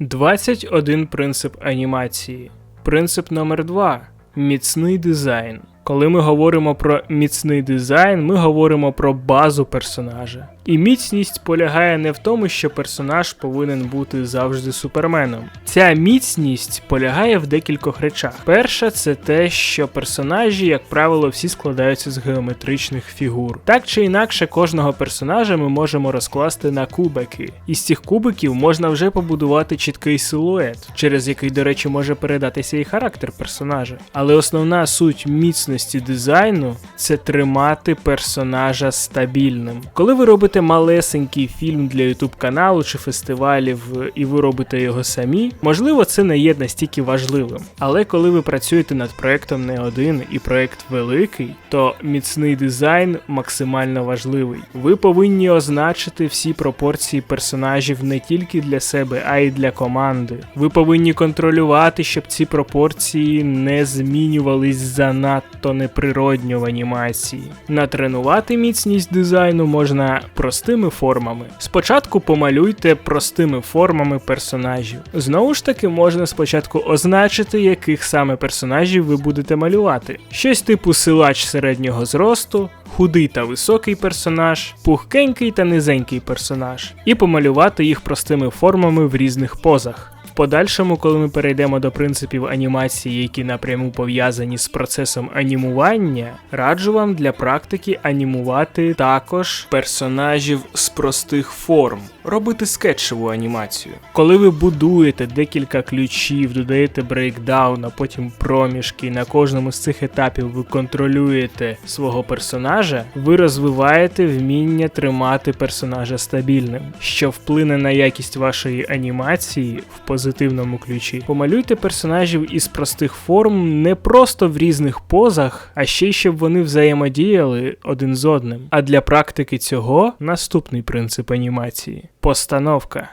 21 принцип анімації. Принцип номер 2 міцний дизайн. Коли ми говоримо про міцний дизайн, ми говоримо про базу персонажа. І міцність полягає не в тому, що персонаж повинен бути завжди суперменом. Ця міцність полягає в декількох речах. Перша це те, що персонажі, як правило, всі складаються з геометричних фігур. Так чи інакше, кожного персонажа ми можемо розкласти на кубики. Із цих кубиків можна вже побудувати чіткий силует, через який, до речі, може передатися і характер персонажа. Але основна суть міцності дизайну це тримати персонажа стабільним. Коли ви робите малесенький фільм для YouTube каналу чи фестивалів, і ви робите його самі, можливо, це не є настільки важливим. Але коли ви працюєте над проектом не один і проект великий, то міцний дизайн максимально важливий. Ви повинні означити всі пропорції персонажів не тільки для себе, а й для команди. Ви повинні контролювати, щоб ці пропорції не змінювались занадто неприродньо в анімації. Натренувати міцність дизайну можна простими формами. Спочатку помалюйте простими формами персонажів. Знову ж таки, можна спочатку означити, яких саме персонажів ви будете малювати. Щось типу силач середнього зросту, худий та високий персонаж, пухкенький та низенький персонаж, і помалювати їх простими формами в різних позах. Подальшому, коли ми перейдемо до принципів анімації, які напряму пов'язані з процесом анімування, раджу вам для практики анімувати також персонажів з простих форм, робити скетчеву анімацію. Коли ви будуєте декілька ключів, додаєте брейкдаун, а потім проміжки, на кожному з цих етапів ви контролюєте свого персонажа, ви розвиваєте вміння тримати персонажа стабільним, що вплине на якість вашої анімації в позитивному ключі. Помалюйте персонажів із простих форм не просто в різних позах, а ще й щоб вони взаємодіяли один з одним. А для практики цього наступний принцип анімації постановка.